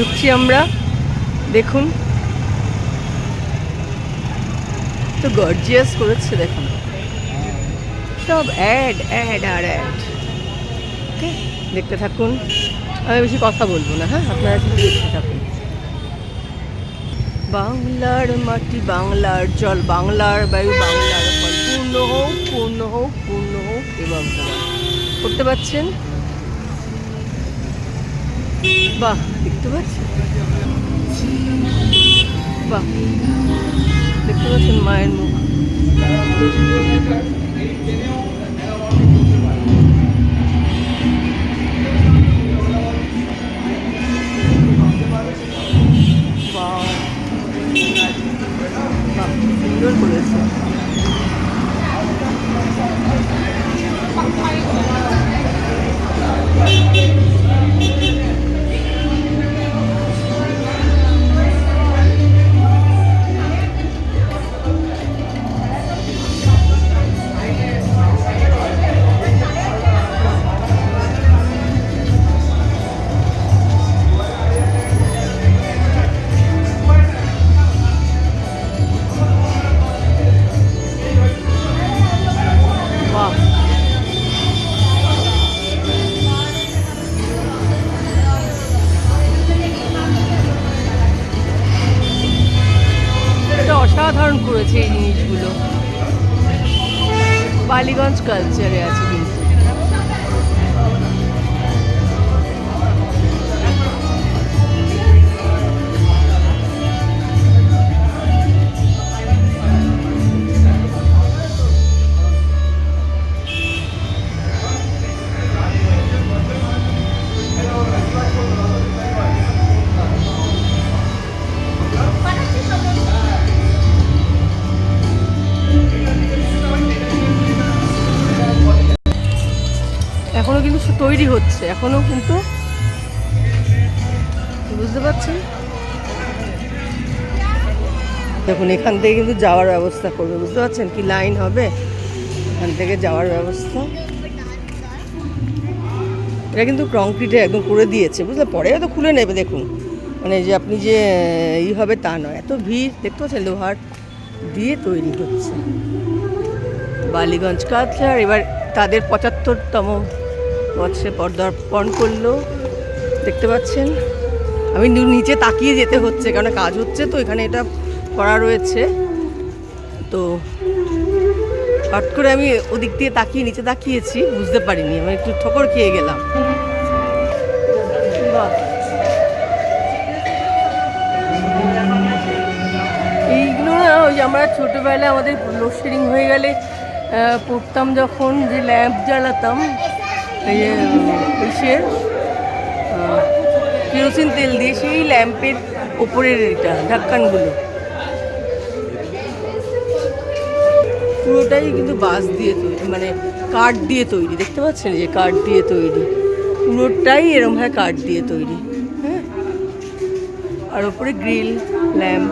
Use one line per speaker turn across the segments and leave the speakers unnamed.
ঢুকছি আমরা। দেখুন। তো গর্জিয়াস করেছে, দেখুন। সব অ্যাড অ্যাড আর অ্যাড দেখতে থাকুন। আমি বেশি কথা বলব না হ্যাঁ? আপনারা শুধু দেখতে থাকুন। বাংলার মাটি, বাংলার জল, বাংলার বায়ু, বাংলার পূর্ণ হোক পূর্ণ হোক পূর্ণ হোক এবং করতে পারছেন? বাহ দেখতে পাচ্ছেন? বাহ দেখতে পাচ্ছেন মায়ের মুখ। সুন্দর করেছে। বাহ অসাধারণ করেছে এই জিনিসগুলো। বালিগঞ্জ কালচারে আছে কিন্তু। এখনও কিন্তু তৈরি হচ্ছে, এখনও কিন্তু বুঝতে পারছেন? দেখুন, এখান থেকে কিন্তু যাওয়ার ব্যবস্থা করবে, বুঝতে পারছেন? কি লাইন হবে? এখান থেকে যাওয়ার ব্যবস্থা। এটা কিন্তু কংক্রিটে একদম করে দিয়েছে, বুঝলে? পরে হয়তো খুলে নেবে, দেখুন। মানে যে আপনি যে, ই হবে তা নয়। এত ভিড়, দেখতে পাচ্ছেন? লোহার দিয়ে তৈরি হচ্ছে। বালিগঞ্জ কালচার এবার তাদের পঁচাত্তরতম বৎসরে পদার্পণ করল। দেখতে পাচ্ছেন? আমি নিচে তাকিয়ে যেতে হচ্ছে কারণ কাজ হচ্ছে তো, এখানে এটা করা রয়েছে। তো হট করে আমি ওদিক দিয়ে তাকিয়ে, নিচে তাকিয়েছি, বুঝতে পারিনি, আমি একটু ঠকর খেয়ে গেলাম। এইগুলো না, ওই আমরা ছোটোবেলায় আমাদের লোডশেডিং হয়ে গেলে পড়তাম যখন যে ল্যাম্প জ্বালাতাম ইসের কেরোসিন তেল দিয়ে সেই ল্যাম্পের ওপরের এটা ঢাক্কানগুলো পুরোটাই কিন্তু বাঁশ দিয়ে তৈরি মানে কাঠ দিয়ে তৈরি, দেখতে পাচ্ছেন? যে কাঠ দিয়ে তৈরি। পুরোটাই এরম হয় কাঠ দিয়ে তৈরি হ্যাঁ? আর ওপরে গ্রিল, ল্যাম্প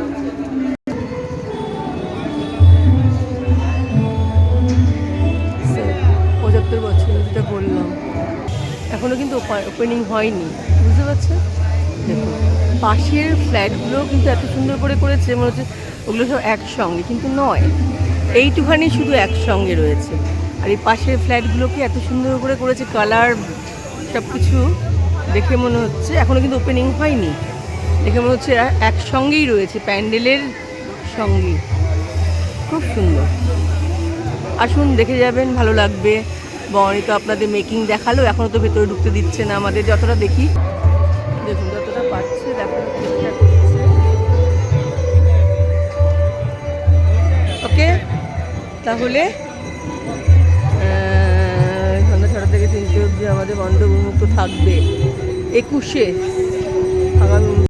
এখনও কিন্তু ওপেনিং হয়নি, বুঝতে দেখুন, পাশের ফ্ল্যাটগুলো কিন্তু এত সুন্দর করে করেছে, মনে হচ্ছে ওগুলো সব একসঙ্গে, কিন্তু নয়। এইটুখানি শুধু একসঙ্গে রয়েছে। আর এই পাশের ফ্ল্যাটগুলোকে এত সুন্দর করে করেছে কালার সব কিছু দেখে মনে হচ্ছে এখনও কিন্তু ওপেনিং হয়নি। দেখে মনে হচ্ছে একসঙ্গেই রয়েছে, প্যান্ডেলের সঙ্গে। খুব সুন্দর। আসুন, দেখে যাবেন, ভালো লাগবে। বনি তো আপনাদের মেকিং দেখাল এখনও তো ভেতরে ঢুকতে দিচ্ছে না আমাদের, যতটা দেখি। দেখুন, যতটা পাচ্ছে করছে। ওকে তাহলে সন্ধ্যা ছটা থেকে তিনটে অবধি আমাদের বন্ধ উন্মুক্ত থাকবে। একুশে, আগামী